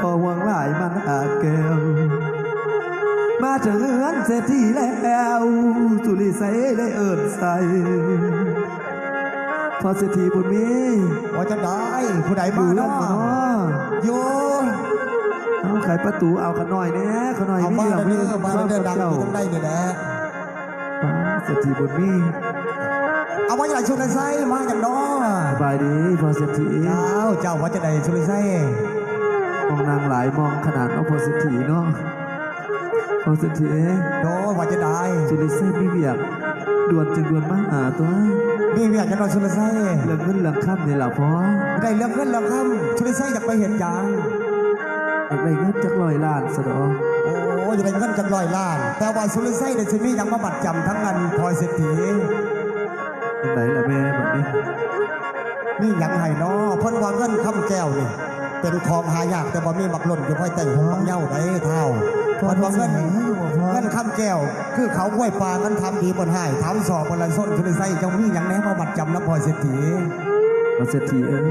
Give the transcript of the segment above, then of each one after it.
พอห่วงหลายมันอาแก้วมาถึงเฮือนเศรษฐีแล้วสุริใสได้เอิญใส่พอเศรษฐีบุญมีว่าจะได้ผู้ใดอมายู่นั่นเนาะบ่เนาะโยเอาไขประตูเอาขน่อยแหน่ขน่อยเอามีมาเรื่องเด้มีอมาเด้อดังเจ้าอยู่ตรงใดนี่แหละป้าเศรษฐีบุญมีเอาไว้ใหญ่ชุนไส้มาจากน้อสบายดีพอเศรษฐีเจ้าเจ้าว่าจะได้ชุนไส้มองนางหลายมองขนาดเอาพอเศรษฐีเนาะพอเศรษฐีโดว่าจะได้สุริใสมีเบียกด่วนจึงด่วนมาหาตัวนี่อยากจะนอนชุนไส้เรื่องเงินเรื่องค่ำนี่แหละพอได้เรื่องเงินเรื่องคำชุนไส้อยากไปเห็นยางอยากได้เงินจักร้อยล้านสะดอโอ้ยได้เงินจากร้อยล้าน แต่ว่าชุนไส้เดี๋ยวจะมียังมาบัดจำทั้งเงินพลอยเศรษฐีเป็นไหนล่ะแม่แบบนี้นี่ยังไห้น้อเพิ่นว่าเงินคำแก้วนี่ เป็นของหายากแต่บ่มีบักหล่นอยู่ภายใต้หัวบักเหย้าได้เท่าเพิ่นว่าเงินเงินคำแก้ว คือเขาห้วยปลานั้นทำดีบนหายทำสอบบนลันส้นชุนไส้เจ้ามีอย่างแน่มาบัดจำน้ำพลอยเศรษฐีมาเศรษฐีเอ้ย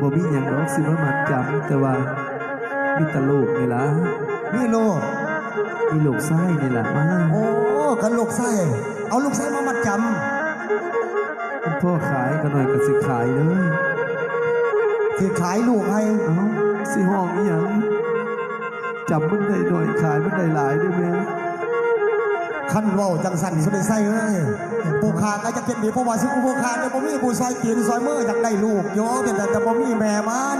บ่มีหยังหรอกสิว่ามันจำแต่ว่ามีแตลูกนี่ล่ะนี่ลูกมีลูกไส้นี่ล่ะมาโอ้กันลูกไส้เอาลูกไส้มามัดจคุณพ่อขายก็หน่อยก็สิขายเลยำ ที่ขายลูกให้เอ้าสิห้องอีหยังจำมันได้หน่อยขายมันได้หลายได้ไหมขันเว่าจังสันสุดไส้เอ้ยผู้ขาก็จะเป็นดีเพราะว่าซึ่งผู้ขาเนี่ยบ่มีผู้ซอยตีนซอยมืออยากได้ลูกโยเป็นแต่แต่บ่มีแม่มัน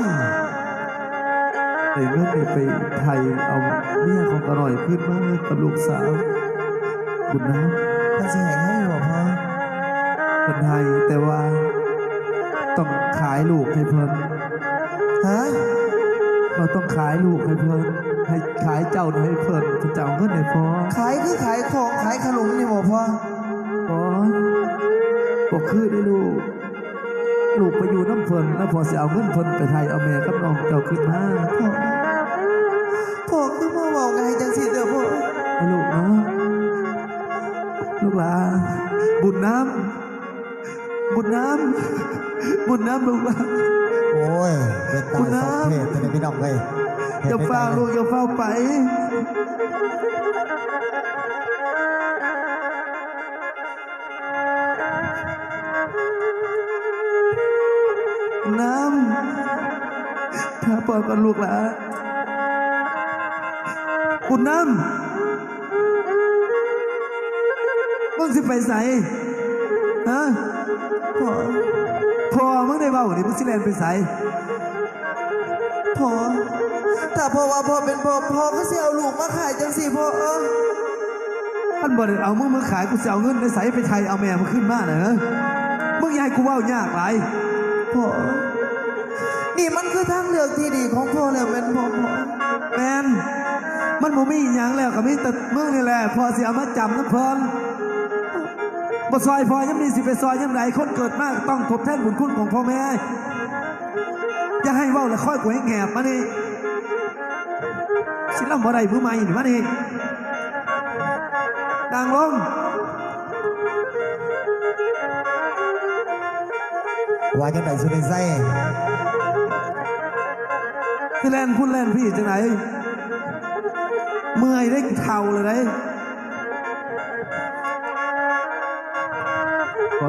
ได้เงินนี่ไปไทยเอาเมียของกระหน่อยขึ้นมากับลูกสาวบุญนะก็สิให้ให้บ่พอเป็นไทยแต่ว่าต้องขายลูกให้เพิ่น ฮะเราต้องขายลูกให้เพิ่นให้ขายเจ้าให้เพิ่นจะเอาเงินให้พอขายคือขายของขายขนมนี่บ่พอพอบอกคือได้ลูกลูกไปอยู่น้ำเพิ่นแล้วพอสิเอาเงินเพิ่นไปไทยเอาแม่กับน้องเจ้าขึ้นมาพ่อคือพ่อเว้าไงจังสิเด้อพ่อให้ลูกเนาะลูกหลาบุญน้ำบุญน้ำบุญน้ำลูกหลา โอ้ยเป็นตายสองเพศจะได้พี่น้องเอ้ยอย่าเฝ้าลูกอย่าเฝ้าไปน้ำถ้าปล่อยกันลูกหลาบุญน้ำมึงสิไปใส่ฮะพ่อ พอมึงได้เบ้าดิมึงสิแลนไปใส่พ่อถ้าพ่อว่าพ่อเป็นพ่อพ่อก็สิเอาลูกมาขายจังสิพ่อเออท่านบอกเลยเอามึงมาขายกูจะเอาเงินไปใส่ไปไทยเอาแม่มาขึ้นมาน่ะนะมึงยายกูเว่ายากไรพ่อนี่มันคือทางเลือกที่ดีของพ่อแล้วเป็นพ่อพ่อแมนมันบ่มีอหย่างแล้วกับมีแต่มึงนี่แหละพอสิเอามาจำน้ำเพลิน บ่ซอยพอยังมีสิไปซอยยังไงคนเกิดมากต้องทบแทนบุญคุณของพ่อแม่อย่าให้เว้าแล้วค่อยกูให้แงบมานี่สิลำบ่ได้ผู้ใหม่นี่มานี่ดังลงว่าจะได้สุดไส้ที่แลนพูดแลนพี่จังไหนเมื่อยได้เข่าเลยได้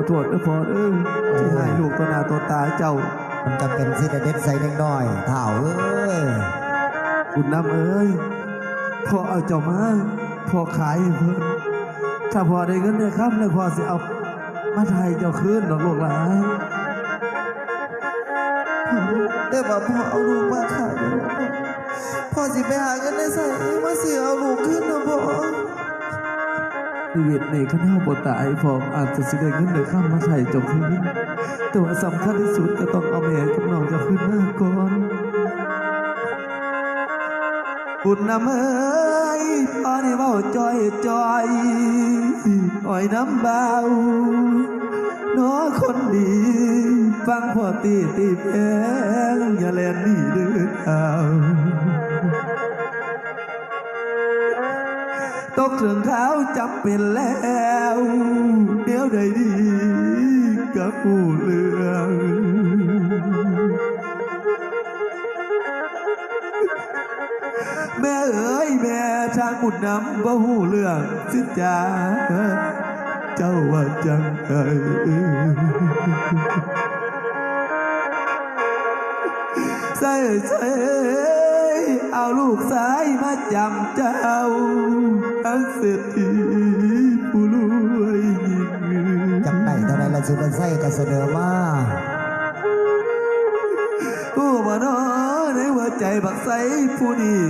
โทษนะพอเออที่ให้ลูกตัวหนาตัวตาเจ้า มันจะเป็นสิเด็ดใส่เล็กน้อยเท่าเอ้ยบุญน้ำเอ้ยพอเอาเจ้ามาพอขายให้เพิ่นถ้าพอได้เงินได้ครับเลยพอสิเอามาไทยเจ้าคืนดอกลูกหลานแต่ว่าพ่อเอาลูกมาขาย ชีวิตในข้าเฮาบ่ตายพออาจจะสิได้เงินได้ข้ามมาไทยจ้าคืนแต่ว่าสำคัญที่สุดก็ต้องเอาแม่กับน้องจ้าคืนมาก่อนบุญนำเอ้ยตอนนี้เบาจอยจอยอ่อยน้ำเบาน้อคนดี ฟังพ่อตีตีแพงอย่าแลนหนี่เดือดเอา ตอกถึงเท้าจำเป็นแล้ว เดี๋ยวได้ดีกับผู้เลืองแม่เอ๋ยแม่ทางบุญนำบ่หูเรื่องสิจ้าเจ้าว่าจังไงใส่ใส่เอาลูกสายมาจำเจ้า เศรษฐีผู้รวยยิ่งจำได้เท่าไรละสุดไส้ก็เสนอมาผู้บ่นอในหัวใจบักใสผู้นี้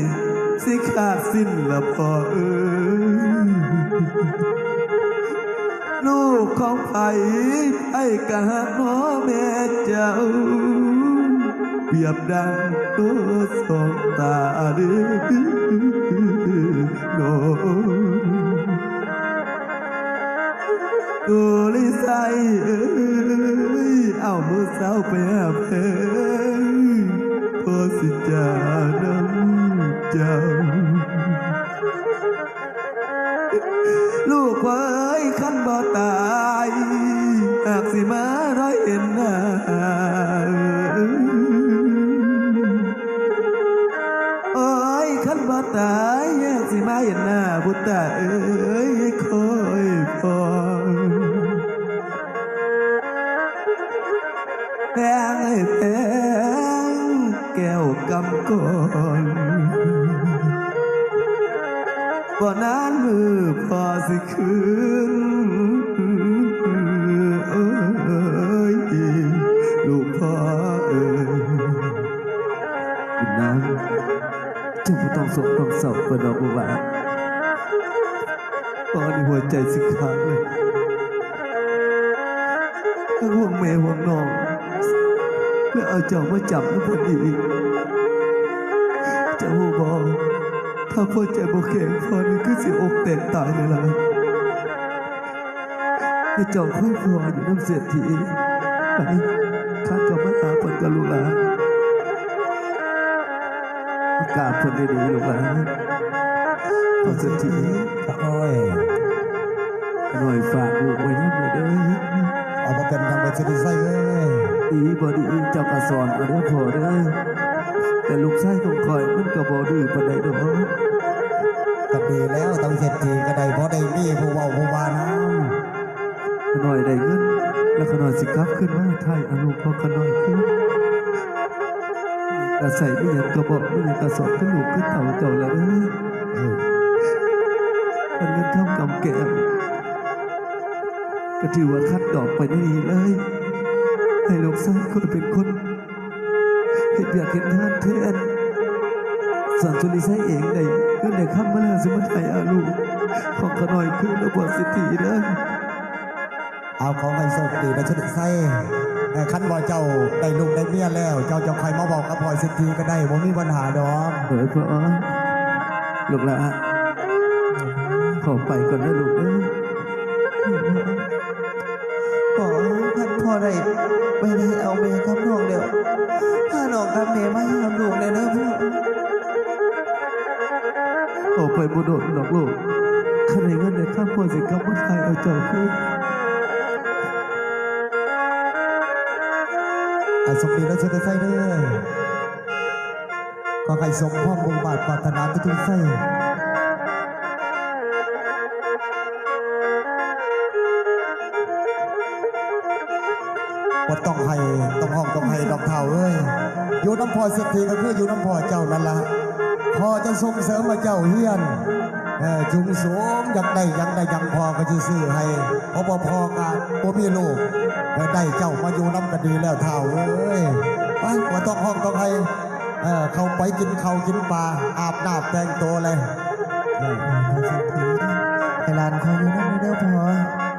สิขาดสิ้นละพอเอ้ยลูกของไผ่ไอ้กะหักน้อแม่เจ้าเปรียบดังตัวสองตาเดือ เอ้ยเอามือสาวไปหาเพพอสิจาน้ำเจ้าลูกเอ้ยขันบ่ตายหากสิมาร้อยเห็นหน้าโอ้ยขันบ่ตายหากสิมาเห็นหน้าบุตรเอ้ แพงให้แพงแก้วกำก่อนบ่นานมือพอสิคืนเอ้ยลูกพ่อเอ้ยคุณนางเจ้าบ่ต้องสกต้องเศร้าเปิดดอกบัวาตอนนี้หัวใจสิขาดเลยห่วงแม่ห่วงน้อง แล้วเอาเจ้ามาจับแล้วพอดีเจ้าหูบอกถ้าพ่อใจบ่แข็งพอนี่คือสิอกแตกตายเลยล่ะให้เจ้าคุยพออยู่น้ำเสียทีไปข้าก็มาหาผลกับลูกหลานกราบผลดีๆลูกหลานพอเสียทีโอ้ยหน่อยฝากลูกไว้นะเด้อเอามาเป็นทางไปสุดไส้เลย ดีบ่ดีเจ้ากระสอนเอาเด้อพ่อเด้อแต่ลูกชายของคอยมันก็บ่ดื้อปานใดดอกก็ดีแล้วต้องเสร็จทีก็ได้เพราะได้มีผู้เว้าผู้วาน้ขน่อยได้เงินแล้วขน่อยสิกลับขึ้นมาไทยอนุพอขน่อยขึ้นกระใส่ไม่อยากกระบอกไม่อยากกระสอบขึ้นลูกขึ้นเต่าเจ้าแล้วเด้อำเออมันเงินข้ามกำแก้มก็ถือว่าคัดดอกไปได้ดีเลย ให้ลูกสาวคนเป็นคนเห็นอยากเห็นงานแทนส่วนจุลิไซเองได้เงินได้คำมาแล้วสมัยไทยอาลูกของขน่อยขึ้นระบบสิทธิเด้อเอาของให้โชคดีนะสุดไส้แต่คันว่าเจ้าได้ลูกได้เมียแล้ว เจ้าจะใครมาบอกกับพ่อยสิทธีก็ได้ผมมีปัญหาดอกเฮ้ยพ่อลูกละขอไปก่อนนะลูกเอ้ย ขอท่านพ่อได้ไปได้เอาเมย์กับน้องเดียวถ้าน้องกับเมย์ไม่ทำลูกเลยนะพ่อขอไปบุโดดดอกลูกข้าในเงินเดือนข้ามพ่อสิกับผู้ชายเอาเจ้าขึ้นอาสมดีและสุดไส้เด้อก็ให้สมพร้อมบุญบาทปรารถนาทุกๆไส้ บ่ต้องให้ต้องห้องต้องให้ดอกเท่าเอ้ยอยู่น้ำพอเศรษฐีก็คืออยู่น้ำพอเจ้านั่นละพอจะส่งเสริมมาเจ้าเฮียนเออจุงสูงอยากได้ยังได้ยังพอก็จะซื้อให้เพราะบ่พอกานบ่มีลูกเออได้เจ้ามาอยู่น้ำก็ดีแล้วเท่าเอ้ยไปบ่ต้องห้องต้องให้เออเข้าไปกินเข้ากินปลาอาบน้ำแต่งตัวเลยไอ้ลานคอยอยู่นั่นไม่ได้พอ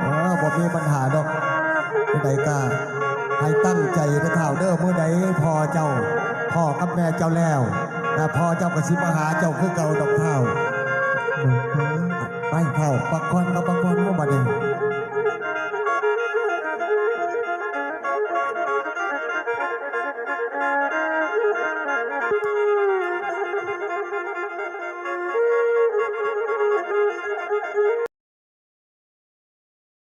เออบ่มีปัญหาดอกผู้ใดกล้า ให้ตั้งใจนะเท่าเด้อเมื่อใดพอเจ้าพ่อกับแม่เจ้าแล้วแต่พอเจ้าก็สิมาหาเจ้าคือเก่าดอกเท่าไปเท่าปักควันกับปักควันว่อบัดนี้